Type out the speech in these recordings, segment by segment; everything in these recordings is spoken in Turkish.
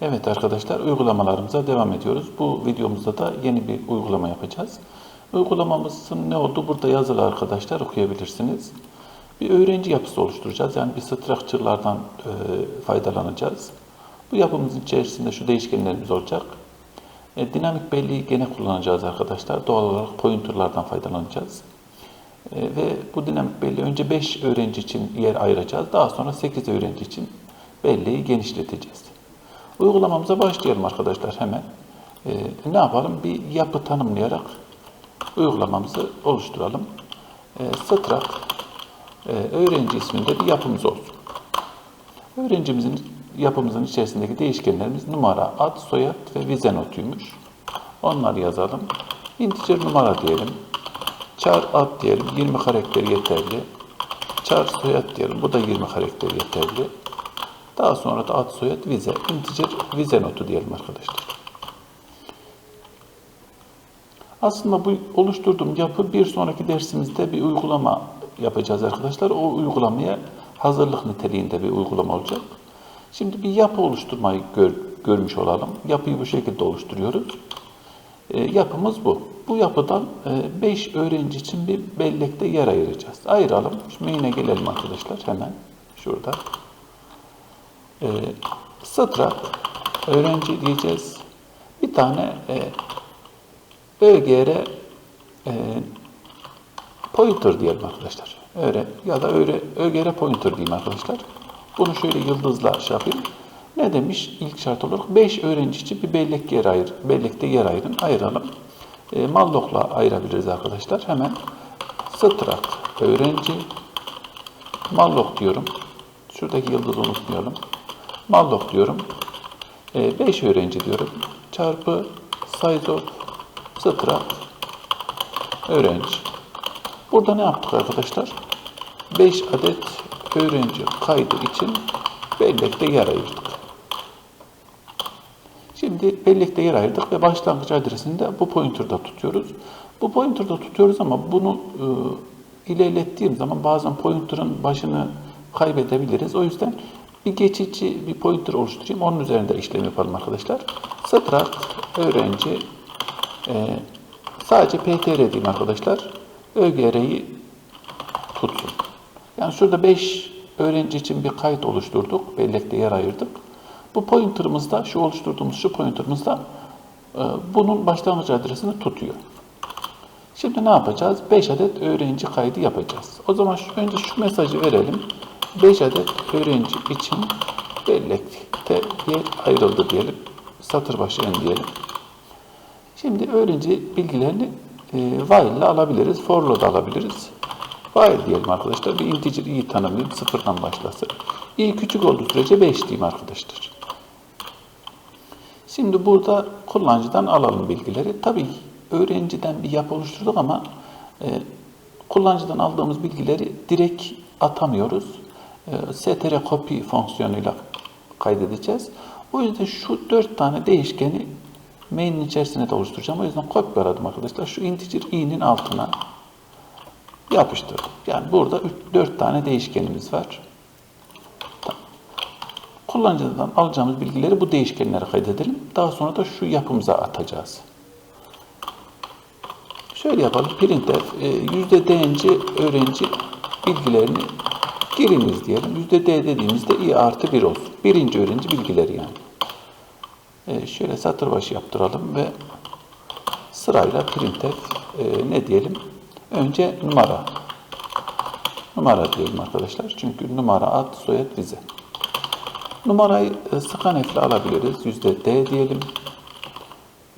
Evet arkadaşlar uygulamalarımıza devam ediyoruz. Bu videomuzda da yeni bir uygulama yapacağız. Uygulamamızın ne olduğu burada yazılı arkadaşlar okuyabilirsiniz. Bir öğrenci yapısı oluşturacağız. Yani bir structure'lardan e, faydalanacağız. Bu yapımızın içerisinde şu değişkenlerimiz olacak. E, dinamik belleği gene kullanacağız arkadaşlar. Doğal olarak pointerlardan faydalanacağız. E, ve bu dinamik belleği önce 5 öğrenci için yer ayıracağız. Daha sonra 8 öğrenci için belleği genişleteceğiz. Uygulamamıza başlayalım arkadaşlar hemen. E, ne yapalım? Bir yapı tanımlayarak uygulamamızı oluşturalım. E, Struct e, öğrenci isminde bir yapımız olsun. Öğrencimizin yapımızın içerisindeki değişkenlerimiz numara, ad, soyad ve vize notuymuş. Onları yazalım. Integer numara diyelim. Char ad diyelim. 20 karakter yeterli. Char soyad diyelim. Bu da 20 karakter yeterli. Daha sonra da ad, soyad, vize. Integer vize notu diyelim arkadaşlar. Aslında bu oluşturduğum yapı bir sonraki dersimizde bir uygulama yapacağız arkadaşlar. O uygulamaya hazırlık niteliğinde bir uygulama olacak. Şimdi bir yapı oluşturmayı gör, görmüş olalım. Yapıyı bu şekilde oluşturuyoruz. E, yapımız bu. Bu yapıdan 5 öğrenci için bir bellekte yer ayıracağız. Ayıralım. Şimdi yine gelelim arkadaşlar hemen. Şurada. E, struct öğrenci diyeceğiz. Bir tane e, ÖGR e, pointer diyelim arkadaşlar. Öyle ya da öyle ÖGR pointer diyeyim arkadaşlar. Bunu şöyle yıldızla şey yapayım. Ne demiş ilk şart olarak? 5 öğrenci için bir bellek yer ayır, bellekte yer ayırın. Ayıralım. E, mallok'la ayırabiliriz arkadaşlar. Hemen struct öğrenci mallok diyorum. Şuradaki yıldızı unutmayalım. Mallok diyorum. 5 e, öğrenci diyorum. Çarpı size of struct öğrenci. Burada ne yaptık arkadaşlar? 5 adet öğrenci kaydı için bellekte yer ayırdık. Şimdi bellekte yer ayırdık ve başlangıç adresini de bu pointer'da tutuyoruz. Bu pointer'da tutuyoruz ama bunu e, ilerlettiğim zaman bazen pointer'ın başını kaybedebiliriz. O yüzden bir geçici bir pointer oluşturayım. Onun üzerinde işlem yapalım arkadaşlar. Struct öğrenci e, sadece ptr diyeyim arkadaşlar. ÖGR'yi tutsun. Yani şurada 5 öğrenci için bir kayıt oluşturduk. Bellekte yer ayırdık. Bu pointer'ımızda, şu oluşturduğumuz şu pointer'ımızda e, bunun başlangıç adresini tutuyor. Şimdi ne yapacağız? 5 adet öğrenci kaydı yapacağız. O zaman önce şu mesajı verelim. 5 adet öğrenci için bellekte yer ayrıldı diyelim. Satır başı en diyelim. Şimdi öğrenci bilgilerini e, while ile alabiliriz, for ile de alabiliriz. While diyelim arkadaşlar. Bir integer i tanımlayayım. Sıfırdan başlasın. i küçük olduğu sürece 5 diyeyim arkadaşlar. Şimdi burada kullanıcıdan alalım bilgileri. Tabii öğrenciden bir yapı oluşturduk ama e, kullanıcıdan aldığımız bilgileri direkt atamıyoruz. E, str copy fonksiyonuyla kaydedeceğiz. O yüzden şu dört tane değişkeni main'in içerisine de oluşturacağım. O yüzden kopyaladım arkadaşlar. Şu integer i'nin altına yapıştırdım. Yani burada 4 tane değişkenimiz var. Kullanıcıdan alacağımız bilgileri bu değişkenlere kaydedelim. Daha sonra da şu yapımıza atacağız. Şöyle yapalım. Printf %d'nci öğrenci bilgilerini giriniz diyelim. %d dediğimizde i artı 1 olsun. Birinci öğrenci bilgileri yani. E, şöyle satır başı yaptıralım ve sırayla printf e, ne diyelim? Önce numara. Numara diyelim arkadaşlar. Çünkü numara ad, soyad, vize. Numarayı e, scanf ile alabiliriz. Yüzde D diyelim.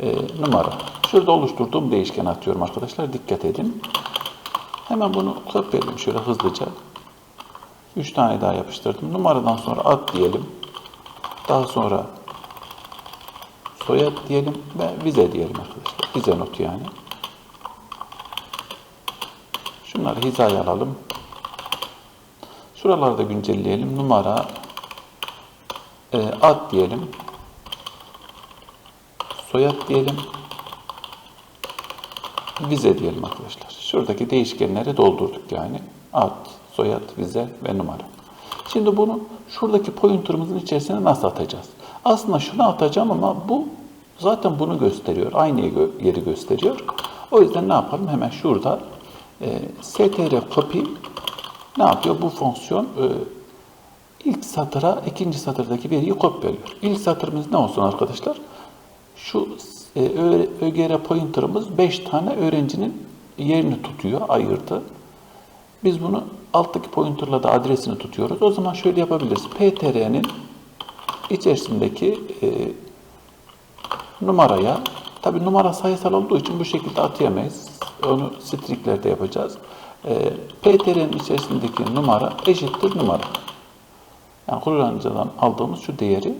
E, numara. Şurada oluşturduğum değişken atıyorum arkadaşlar. Dikkat edin. Hemen bunu kopyalayayım şöyle hızlıca. 3 tane daha yapıştırdım. Numaradan sonra ad diyelim. Daha sonra soyad diyelim ve vize diyelim arkadaşlar. Vize notu yani. Şunları hizaya alalım. Şuralarda güncelleyelim. Numara e, ad diyelim. Soyad diyelim. Vize diyelim arkadaşlar. Şuradaki değişkenleri doldurduk yani. Ad, soyad, vize ve numara. Şimdi bunu şuradaki pointer'ımızın içerisine nasıl atacağız? Aslında şunu atacağım ama bu zaten bunu gösteriyor. Aynı yeri gösteriyor. O yüzden ne yapalım? Hemen şurada e, str copy ne yapıyor? Bu fonksiyon e, ilk satıra ikinci satırdaki veriyi kopyalıyor. İlk satırımız ne olsun arkadaşlar? Şu e, ÖGR pointer'ımız 5 tane öğrencinin yerini tutuyor, ayırdı. Biz bunu alttaki pointer'la da adresini tutuyoruz. O zaman şöyle yapabiliriz. PTR'nin içerisindeki e, numaraya, tabi numara sayısal olduğu için bu şekilde atayamayız. Onu stringlerde yapacağız. E, PTR'nin içerisindeki numara eşittir numara. Yani kullanıcıdan aldığımız şu değeri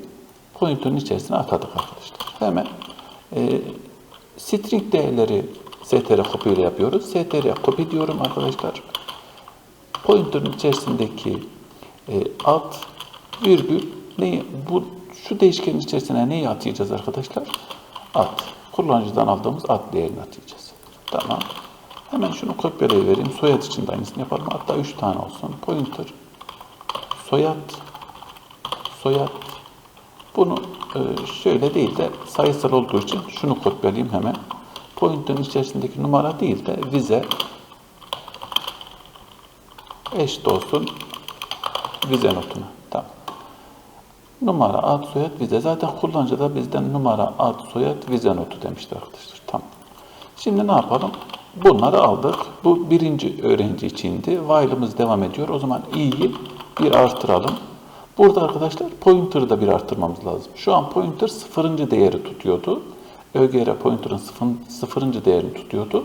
pointer'ın içerisine atadık arkadaşlar. Hemen e, string değerleri str copy ile yapıyoruz. str copy diyorum arkadaşlar. Pointer'ın içerisindeki e, ad virgül neyi bu şu değişkenin içerisine neyi atayacağız arkadaşlar? Ad. Kullanıcıdan aldığımız ad değerini atayacağız. Tamam. Hemen şunu kopyalayıvereyim. Soyad için de aynısını yapalım. Hatta 3 tane olsun. Pointer soyad soyad bunu e, şöyle değil de sayısal olduğu için şunu kopyalayayım hemen. Pointer'ın içerisindeki numara değil de vize eşit olsun vize notuna. Tamam. Numara, ad, soyad, vize. Zaten kullanıcı da bizden numara, ad, soyad, vize notu demişti arkadaşlar. Tamam. Şimdi ne yapalım? Bunları aldık. Bu birinci öğrenci içindi. While'ımız devam ediyor. O zaman i'yi bir artıralım. Burada arkadaşlar pointer'ı da bir artırmamız lazım. Şu an pointer sıfırıncı değeri tutuyordu. ÖGR pointer'ın sıfır- sıfırıncı değerini tutuyordu.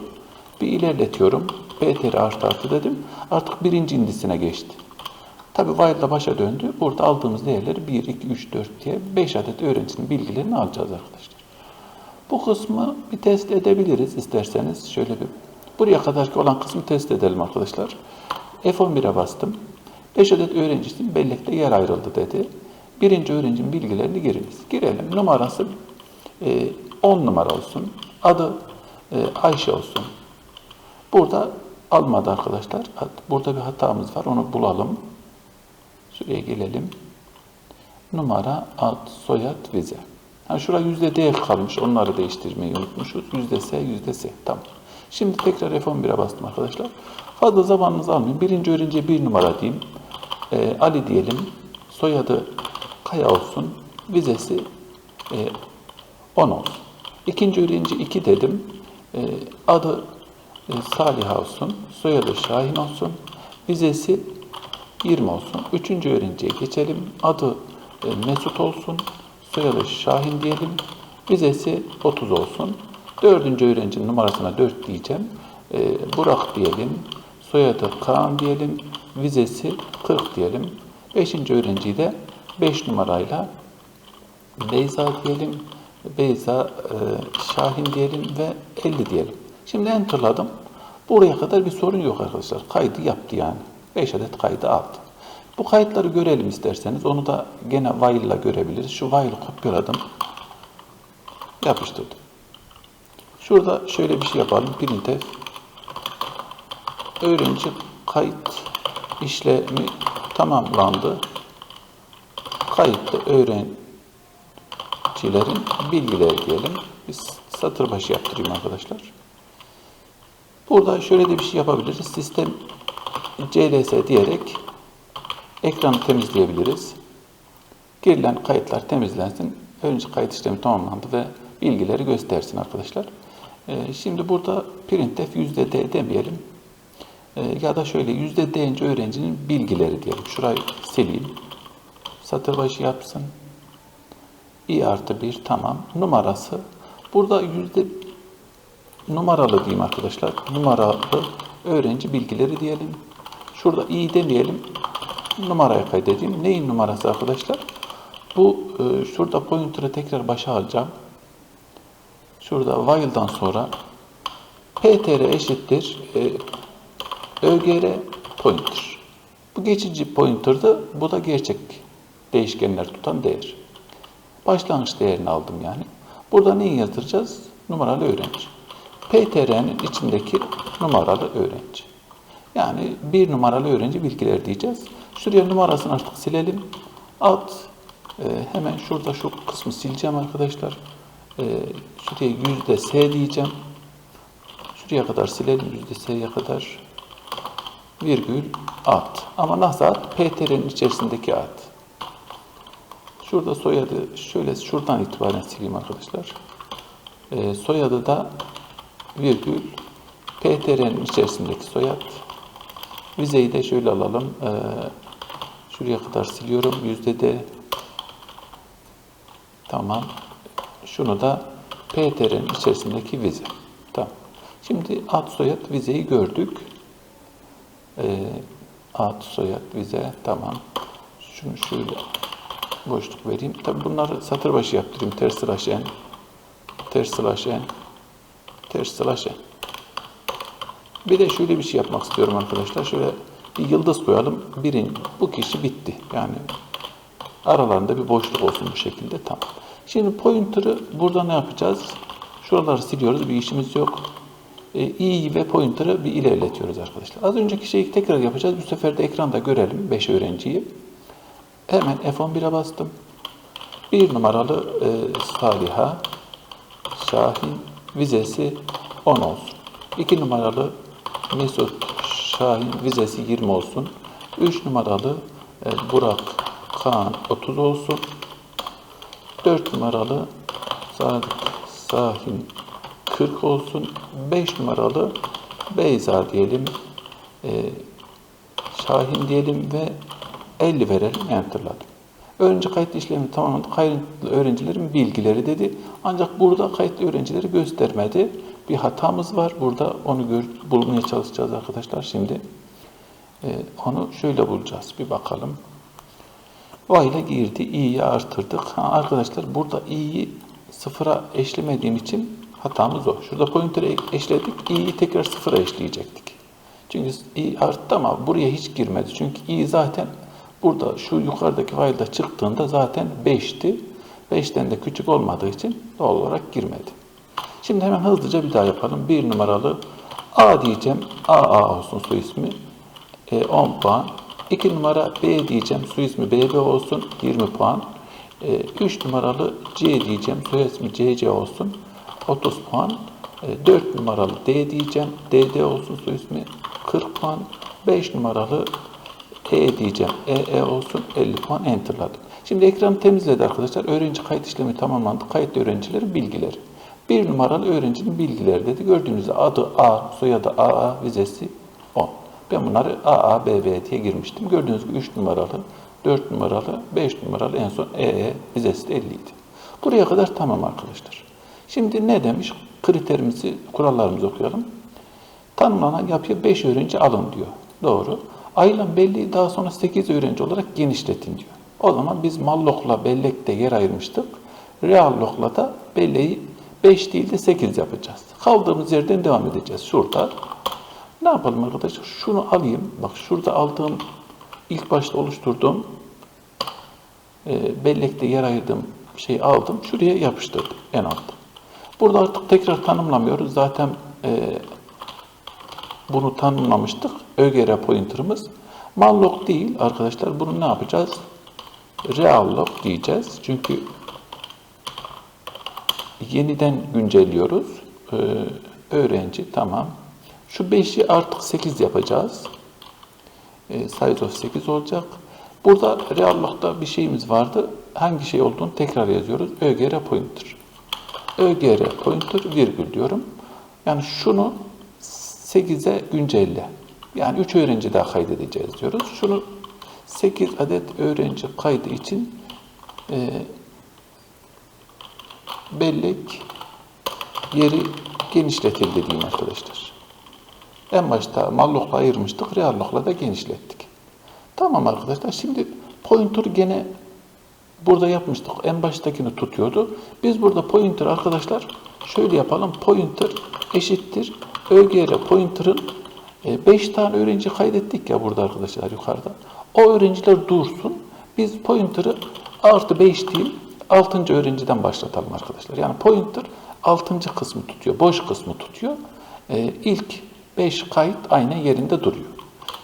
Bir ilerletiyorum. PTR artı artı dedim. Artık birinci indisine geçti. Tabi while'la başa döndü. Burada aldığımız değerleri 1, 2, 3, 4 diye 5 adet öğrencinin bilgilerini alacağız arkadaşlar. Bu kısmı bir test edebiliriz isterseniz. Şöyle bir buraya kadarki olan kısmı test edelim arkadaşlar. F11'e bastım. 5 adet öğrencisinin bellekte yer ayrıldı dedi. Birinci öğrencinin bilgilerini giriniz. Girelim. Numarası e, 10 numara olsun. Adı e, Ayşe olsun. Burada almadı arkadaşlar. Burada bir hatamız var. Onu bulalım. Şuraya gelelim. Numara, ad, soyad, vize. Ha şurada yüzde D kalmış. Onları değiştirmeyi unutmuşuz. Yüzde S, yüzde S. Tamam. Şimdi tekrar F11'e bastım arkadaşlar. Fazla zamanınızı almayın. Birinci öğrenciye bir numara diyeyim. Ee, Ali diyelim. Soyadı Kaya olsun. Vizesi e, 10 olsun. İkinci öğrenci 2 dedim. Ee, adı e, Salih olsun. Soyadı Şahin olsun. Vizesi 20 olsun. Üçüncü öğrenciye geçelim. Adı e, Mesut olsun. Soyadı Şahin diyelim. Vizesi 30 olsun. Dördüncü öğrencinin numarasına 4 diyeceğim. E, Burak diyelim. Soyadı Kaan diyelim. Vizesi 40 diyelim. Beşinci öğrenciyi de 5 numarayla Beyza diyelim. Beyza e, Şahin diyelim ve 50 diyelim. Şimdi enterladım. Buraya kadar bir sorun yok arkadaşlar. Kaydı yaptı yani. 5 adet kaydı aldı. Bu kayıtları görelim isterseniz. Onu da gene while ile görebiliriz. Şu while'ı kopyaladım. Yapıştırdım. Şurada şöyle bir şey yapalım. Printf öğrenci kayıt işlemi tamamlandı. Kayıtlı öğrencilerin bilgileri diyelim. Biz satır başı yaptırayım arkadaşlar. Burada şöyle de bir şey yapabiliriz. Sistem CLS diyerek ekranı temizleyebiliriz. Girilen kayıtlar temizlensin. Önce kayıt işlemi tamamlandı ve bilgileri göstersin arkadaşlar. Ee, şimdi burada printf %d demeyelim. Ee, ya da şöyle %d'ince öğrencinin bilgileri diyelim. Şurayı sileyim. Satır başı yapsın. i artı 1 tamam. Numarası. Burada yüzde numaralı diyeyim arkadaşlar. Numaralı öğrenci bilgileri diyelim. Şurada i demeyelim. Numaraya kaydedeyim. Neyin numarası arkadaşlar? Bu e, şurada pointer'ı tekrar başa alacağım. Şurada while'dan sonra ptr eşittir e, ögr pointer. Bu geçici pointer'dı. Bu da gerçek değişkenler tutan değer. Başlangıç değerini aldım yani. Burada neyi yazdıracağız? Numaralı öğrenci. PTR'nin içindeki numaralı öğrenci. Yani bir numaralı öğrenci bilgiler diyeceğiz. Şuraya numarasını artık silelim. Ad, Ee, hemen şurada şu kısmı sileceğim arkadaşlar. Ee, şuraya yüzde S diyeceğim. Şuraya kadar silelim yüzde S'ye kadar. Virgül at. Ama nasıl at? PTR'nin içerisindeki at. Şurada soyadı şöyle şuradan itibaren sileyim arkadaşlar. Ee, soyadı da virgül PTR'nin içerisindeki soyad. Vizeyi de şöyle alalım. Ee, şuraya kadar siliyorum. Yüzde de tamam. Şunu da PTR'nin içerisindeki vize. Tamam. Şimdi ad soyad vizeyi gördük. Ee, ad soyad vize tamam. Şunu şöyle boşluk vereyim. Tabi bunları satır başı yaptırayım. Ters slash n, ters slash n, ters slash. Bir de şöyle bir şey yapmak istiyorum arkadaşlar. Şöyle bir yıldız koyalım. Birin, bu kişi bitti. Yani aralarında bir boşluk olsun bu şekilde. Tamam. Şimdi pointer'ı burada ne yapacağız? Şuraları siliyoruz. Bir işimiz yok. E, i'yi ve pointer'ı bir ilerletiyoruz arkadaşlar. Az önceki şeyi tekrar yapacağız. Bu sefer de ekranda görelim 5 öğrenciyi. Hemen F11'e bastım. Bir numaralı e, Saliha Şahin vizesi 10 olsun. 2 numaralı Mesut Şahin vizesi 20 olsun. 3 numaralı e, Burak Kaan 30 olsun. 4 numaralı Sadık Sahin 40 olsun. 5 numaralı Beyza diyelim. E, Şahin diyelim ve 50 verelim. Enter'ladım. Öğrenci kayıtlı işlemi tamamladı. Kayıtlı öğrencilerin bilgileri dedi. Ancak burada kayıtlı öğrencileri göstermedi. Bir hatamız var. Burada onu gör, bulmaya çalışacağız arkadaşlar şimdi. Ee, onu şöyle bulacağız. Bir bakalım. O ile girdi. i'yi artırdık. Ha, arkadaşlar burada i'yi sıfıra eşlemediğim için hatamız o. Şurada pointer'ı eşledik. i'yi tekrar sıfıra eşleyecektik. Çünkü i arttı ama buraya hiç girmedi. Çünkü i zaten burada şu yukarıdaki file'da çıktığında zaten 5'ti. 5'ten de küçük olmadığı için doğal olarak girmedi. Şimdi hemen hızlıca bir daha yapalım. Bir numaralı A diyeceğim. AA olsun su ismi. E, 10 puan. 2 numara B diyeceğim. Su ismi BB olsun. 20 puan. 3 numaralı C diyeceğim. Soy ismi CC olsun. 30 puan. 4 numaralı D diyeceğim. DD olsun su ismi. 40 puan. 5 numaralı E diyeceğim. EE olsun 50 puan enterladım. Şimdi ekranı temizledi arkadaşlar. Öğrenci kayıt işlemi tamamlandı. Kayıtlı öğrencilerin bilgileri. Bir numaralı öğrencinin bilgileri dedi. Gördüğünüz adı A, soyadı AA, vizesi 10. Ben bunları AA, BB diye girmiştim. Gördüğünüz gibi 3 numaralı, 4 numaralı, 5 numaralı en son EE vizesi de 50 idi. Buraya kadar tamam arkadaşlar. Şimdi ne demiş? Kriterimizi, kurallarımızı okuyalım. Tanımlanan yapıya 5 öğrenci alın diyor. Doğru. Ayrılan belleği daha sonra 8 öğrenci olarak genişletin diyor. O zaman biz mallokla bellekte yer ayırmıştık. Reallokla da belleği 5 değil de 8 yapacağız. Kaldığımız yerden devam edeceğiz. Şurada. Ne yapalım arkadaşlar? Şunu alayım. Bak şurada aldığım, ilk başta oluşturduğum e, bellekte yer ayırdığım şeyi aldım. Şuraya yapıştırdım en altta. Burada artık tekrar tanımlamıyoruz. Zaten e, bunu tanımlamıştık. ÖGR pointer'ımız. Malloc değil arkadaşlar. Bunu ne yapacağız? Reallog diyeceğiz. Çünkü yeniden güncelliyoruz. Ee, öğrenci tamam. Şu 5'i artık 8 yapacağız. Ee, size of 8 olacak. Burada reallog'da bir şeyimiz vardı. Hangi şey olduğunu tekrar yazıyoruz. ÖGR pointer. ÖGR pointer virgül diyorum. Yani şunu 8'e güncelle. Yani 3 öğrenci daha kaydedeceğiz diyoruz. Şunu 8 adet öğrenci kaydı için e, bellek yeri genişletildi diyeyim arkadaşlar. En başta mallokla ayırmıştık, reallokla da genişlettik. Tamam arkadaşlar, şimdi pointer gene burada yapmıştık. En baştakini tutuyordu. Biz burada pointer arkadaşlar şöyle yapalım. Pointer eşittir. ÖGR pointer'ın 5 tane öğrenci kaydettik ya burada arkadaşlar yukarıda. O öğrenciler dursun. Biz pointer'ı artı 5 değil 6. öğrenciden başlatalım arkadaşlar. Yani pointer 6. kısmı tutuyor. Boş kısmı tutuyor. Ee, ilk 5 kayıt aynen yerinde duruyor.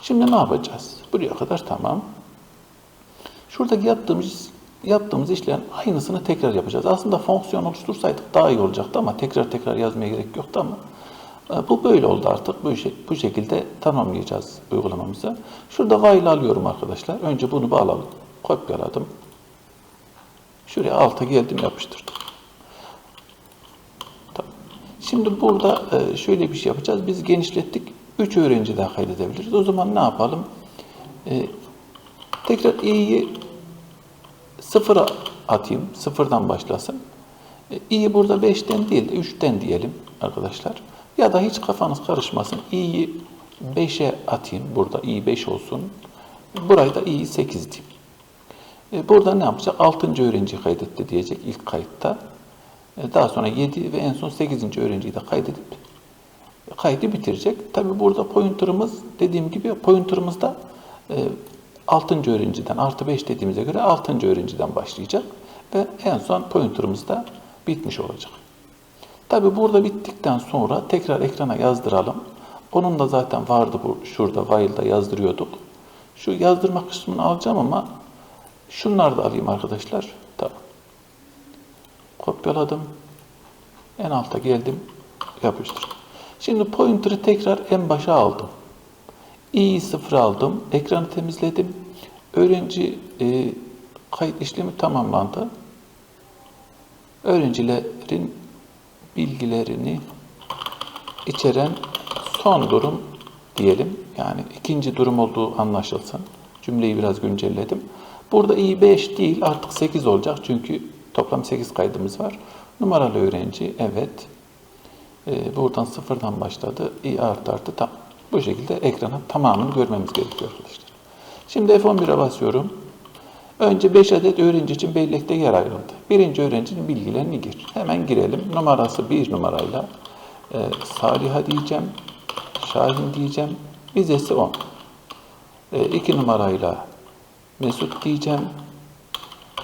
Şimdi ne yapacağız? Buraya kadar tamam. Şuradaki yaptığımız yaptığımız işlerin aynısını tekrar yapacağız. Aslında fonksiyon oluştursaydık daha iyi olacaktı ama tekrar tekrar yazmaya gerek yoktu ama e, bu böyle oldu artık. Bu, bu şekilde tamamlayacağız uygulamamızı. Şurada while alıyorum arkadaşlar. Önce bunu bağladım. Kopyaladım. Şuraya alta geldim yapıştırdım. Tamam. Şimdi burada e, şöyle bir şey yapacağız. Biz genişlettik. 3 öğrenci daha kaydedebiliriz. O zaman ne yapalım? E, tekrar i'yi sıfıra atayım. Sıfırdan başlasın. E, i'yi burada 5'ten değil de 3'ten diyelim arkadaşlar. Ya da hiç kafanız karışmasın. i'yi 5'e atayım. Burada i 5 olsun. Burayı da i'yi 8 diyeyim. E, burada ne yapacak? 6. öğrenci kaydetti diyecek ilk kayıtta. E, daha sonra 7 ve en son 8. öğrenciyi de kaydedip kaydı bitirecek. Tabi burada pointer'ımız dediğim gibi pointer'ımızda e, 6. öğrenciden artı 5 dediğimize göre 6. öğrenciden başlayacak ve en son pointer'ımız da bitmiş olacak. Tabi burada bittikten sonra tekrar ekrana yazdıralım. Onun da zaten vardı bu şurada while'da yazdırıyorduk. Şu yazdırma kısmını alacağım ama şunları da alayım arkadaşlar. Tamam. Kopyaladım. En alta geldim. Yapıştırdım. Şimdi pointer'ı tekrar en başa aldım. i'yi sıfıra aldım. Ekranı temizledim. Öğrenci e, kayıt işlemi tamamlandı. Öğrencilerin bilgilerini içeren son durum diyelim. Yani ikinci durum olduğu anlaşılsın. Cümleyi biraz güncelledim. Burada i 5 değil artık 8 olacak çünkü toplam 8 kaydımız var. Numaralı öğrenci evet. Ee, buradan sıfırdan başladı. i artı artı tam. Bu şekilde ekranın tamamını görmemiz gerekiyor arkadaşlar. Şimdi F11'e basıyorum. Önce 5 adet öğrenci için bellekte yer ayrıldı. Birinci öğrencinin bilgilerini gir. Hemen girelim. Numarası 1 numarayla e, Saliha diyeceğim. Şahin diyeceğim. Vizesi 10. 2 e, numarayla Mesut diyeceğim.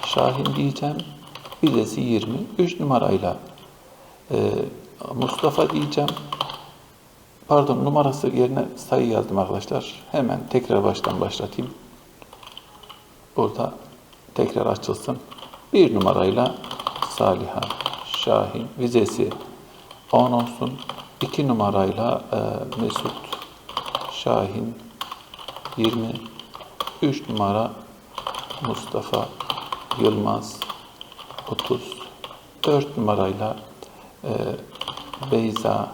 Şahin diyeceğim. Vizesi 20. 3 numarayla e, Mustafa diyeceğim. Pardon numarası yerine sayı yazdım arkadaşlar. Hemen tekrar baştan başlatayım. Burada tekrar açılsın. Bir numarayla Saliha, Şahin, vizesi 10 olsun. İki numarayla e, Mesut, Şahin 20. Üç numara Mustafa Yılmaz 30. Dört numarayla e, Beyza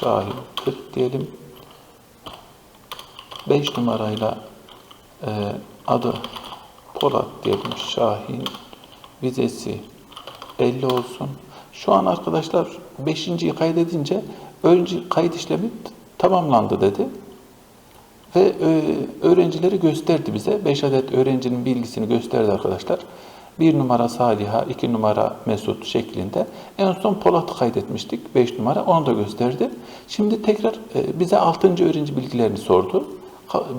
Şahin 40 diyelim. 5 numarayla e, adı Polat diyelim Şahin vizesi 50 olsun. Şu an arkadaşlar 5.yi kaydedince önce kayıt işlemi tamamlandı dedi. Ve e, öğrencileri gösterdi bize. 5 adet öğrencinin bilgisini gösterdi arkadaşlar. 1 numara Saliha, 2 numara Mesut şeklinde. En son Polat'ı kaydetmiştik. 5 numara onu da gösterdi. Şimdi tekrar e, bize 6. öğrenci bilgilerini sordu.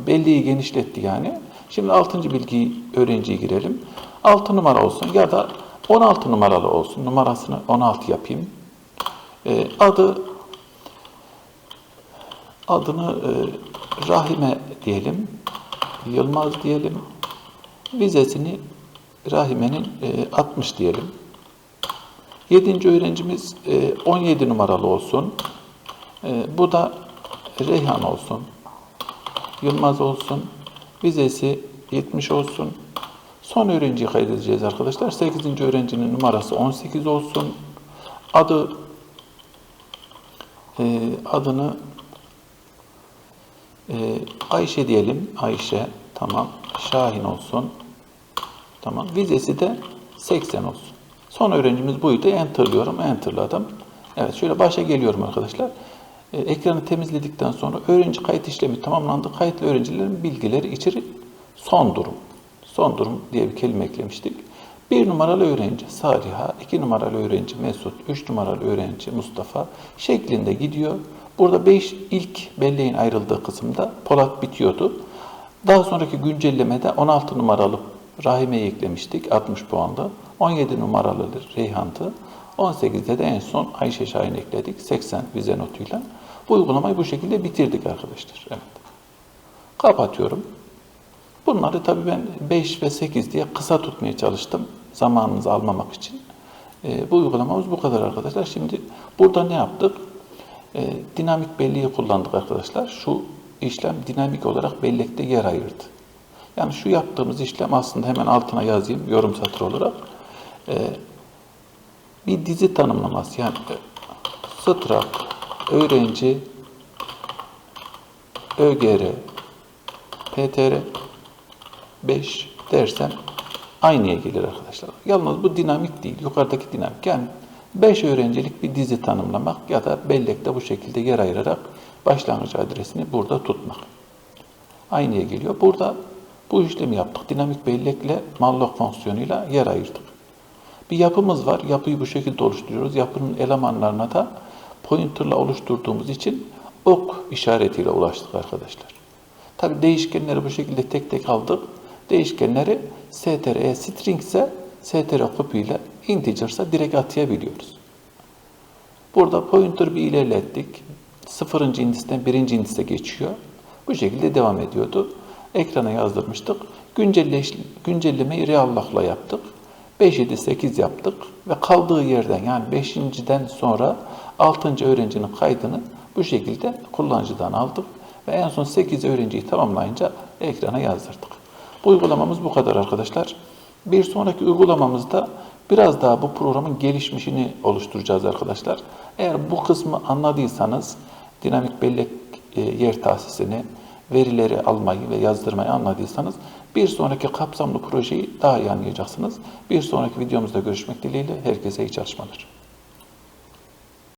Belleği genişletti yani. Şimdi 6. bilgiyi öğrenciye girelim. 6 numara olsun ya da 16 numaralı olsun. Numarasını 16 yapayım. E, adı adını e, Rahime diyelim. Yılmaz diyelim. Vizesini Rahime'nin e, 60 diyelim. Yedinci öğrencimiz e, 17 numaralı olsun. E, bu da Reyhan olsun. Yılmaz olsun. Vizesi 70 olsun. Son öğrenciyi kaydedeceğiz arkadaşlar. 8. öğrencinin numarası 18 olsun. Adı e, adını e, Ayşe diyelim. Ayşe. Tamam. Şahin olsun. Tamam. Vizesi de 80 olsun. Son öğrencimiz buydu. Enter'lıyorum. Enter'ladım. Evet. Şöyle başa geliyorum arkadaşlar. E, ekranı temizledikten sonra öğrenci kayıt işlemi tamamlandı. Kayıtlı öğrencilerin bilgileri içeri son durum. Son durum diye bir kelime eklemiştik. Bir numaralı öğrenci Saliha, iki numaralı öğrenci Mesut, üç numaralı öğrenci Mustafa şeklinde gidiyor. Burada 5 ilk belleğin ayrıldığı kısımda Polat bitiyordu. Daha sonraki güncellemede 16 numaralı Rahime'yi eklemiştik 60 puanda. 17 numaralı Reyhan'tı. 18'de de en son Ayşe Şahin ekledik 80 vize notuyla. Bu uygulamayı bu şekilde bitirdik arkadaşlar. Evet. Kapatıyorum. Bunları tabii ben 5 ve 8 diye kısa tutmaya çalıştım. Zamanınızı almamak için. Ee, bu uygulamamız bu kadar arkadaşlar. Şimdi burada ne yaptık? Ee, dinamik belleği kullandık arkadaşlar. Şu işlem dinamik olarak bellekte yer ayırdı. Yani şu yaptığımız işlem aslında hemen altına yazayım yorum satırı olarak. Ee, bir dizi tanımlaması yani e, strak, öğrenci, ÖGR, PTR 5 dersem aynıya gelir arkadaşlar. Yalnız bu dinamik değil. Yukarıdaki dinamik. Yani 5 öğrencilik bir dizi tanımlamak ya da bellekte bu şekilde yer ayırarak başlangıç adresini burada tutmak. Aynıya geliyor. Burada bu işlemi yaptık. Dinamik bellekle malloc fonksiyonuyla yer ayırdık. Bir yapımız var. Yapıyı bu şekilde oluşturuyoruz. Yapının elemanlarına da pointerla oluşturduğumuz için ok işaretiyle ulaştık arkadaşlar. Tabi değişkenleri bu şekilde tek tek aldık. Değişkenleri str'ye string ise str kopyayla integer ise direkt atayabiliyoruz. Burada pointer bir ilerlettik. Sıfırıncı indisten birinci indise geçiyor. Bu şekilde devam ediyordu. Ekrana yazdırmıştık. Güncelleş, güncellemeyi reallah'la yaptık. 5, 7, 8 yaptık ve kaldığı yerden yani 5.den sonra 6. öğrencinin kaydını bu şekilde kullanıcıdan aldık ve en son 8 öğrenciyi tamamlayınca ekrana yazdırdık. Bu uygulamamız bu kadar arkadaşlar. Bir sonraki uygulamamızda biraz daha bu programın gelişmişini oluşturacağız arkadaşlar. Eğer bu kısmı anladıysanız dinamik bellek e, yer tahsisini, verileri almayı ve yazdırmayı anladıysanız bir sonraki kapsamlı projeyi daha iyi anlayacaksınız. Bir sonraki videomuzda görüşmek dileğiyle herkese iyi çalışmalar.